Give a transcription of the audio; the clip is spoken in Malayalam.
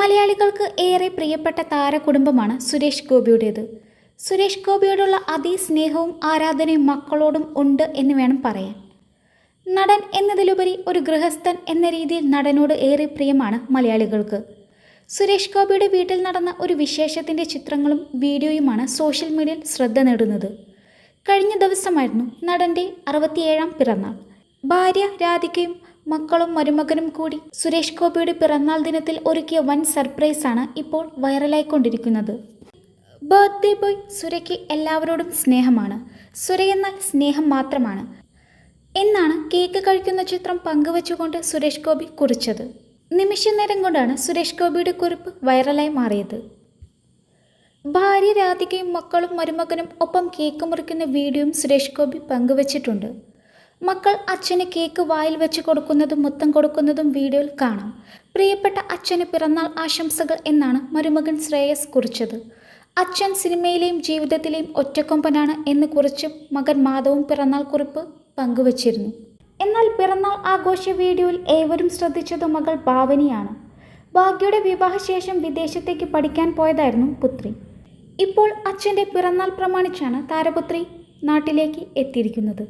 മലയാളികൾക്ക് ഏറെ പ്രിയപ്പെട്ട താരകുടുംബമാണ് സുരേഷ് ഗോപിയുടേത്. സുരേഷ് ഗോപിയോടുള്ള അതേ സ്നേഹവും ആരാധനയും മക്കളോടും ഉണ്ട് എന്ന് വേണം പറയാൻ. നടൻ എന്നതിലുപരി ഒരു ഗൃഹസ്ഥൻ എന്ന രീതിയിൽ നടനോട് ഏറെ പ്രിയമാണ് മലയാളികൾക്ക്. സുരേഷ് ഗോപിയുടെ വീട്ടിൽ നടന്ന ഒരു വിശേഷത്തിന്റെ ചിത്രങ്ങളും വീഡിയോയുമാണ് സോഷ്യൽ മീഡിയയിൽ ശ്രദ്ധ നേടുന്നത്. കഴിഞ്ഞ ദിവസമായിരുന്നു നടന്റെ അറുപത്തിയേഴാം പിറന്നാൾ. ഭാര്യ രാധികയും മക്കളും മരുമകനും കൂടി സുരേഷ് ഗോപിയുടെ പിറന്നാൾ ദിനത്തിൽ ഒരുക്കിയ വൻ സർപ്രൈസാണ് ഇപ്പോൾ വൈറലായിക്കൊണ്ടിരിക്കുന്നത്. ബർത്ത്ഡേ ബോയ് സുരയ്ക്ക് എല്ലാവരോടും സ്നേഹമാണ്. സുര എന്നാൽ സ്നേഹം മാത്രമാണ്. എന്നാണ് കേക്ക് കഴിക്കുന്ന ചിത്രം പങ്കുവച്ചുകൊണ്ട് സുരേഷ് ഗോപി കുറിച്ചത്. നിമിഷ നേരം കൊണ്ടാണ് സുരേഷ് ഗോപിയുടെ കുറിപ്പ് വൈറലായി മാറിയത്. ഭാര്യ രാധികയും മക്കളും മരുമകനും ഒപ്പം കേക്ക് മുറിക്കുന്ന വീഡിയോയും സുരേഷ് ഗോപി പങ്കുവച്ചിട്ടുണ്ട്. മക്കൾ അച്ഛന് കേക്ക് വായിൽ വെച്ച് കൊടുക്കുന്നതും മുത്തം കൊടുക്കുന്നതും വീഡിയോയിൽ കാണാം. പ്രിയപ്പെട്ട അച്ഛന് പിറന്നാൾ ആശംസകൾ എന്നാണ് മരുമകൻ ശ്രേയസ് കുറിച്ചത്. അച്ഛൻ സിനിമയിലെയും ജീവിതത്തിലെയും ഒറ്റക്കൊമ്പനാണ് എന്ന് കുറിച്ച് മകൻ മാധവും പിറന്നാൾ കുറിപ്പ് പങ്കുവച്ചിരുന്നു. എന്നാൽ പിറന്നാൾ ആഘോഷ വീഡിയോയിൽ ഏവരും ശ്രദ്ധിച്ചത് മകൾ ഭാവനിയാണ്. ഭാഗ്യയുടെ വിവാഹശേഷം വിദേശത്തേക്ക് പഠിക്കാൻ പോയതായിരുന്നു പുത്രി. ഇപ്പോൾ അച്ഛന്റെ പിറന്നാൾ പ്രമാണിച്ചാണ് താരപുത്രി നാട്ടിലേക്ക് എത്തിയിരിക്കുന്നത്.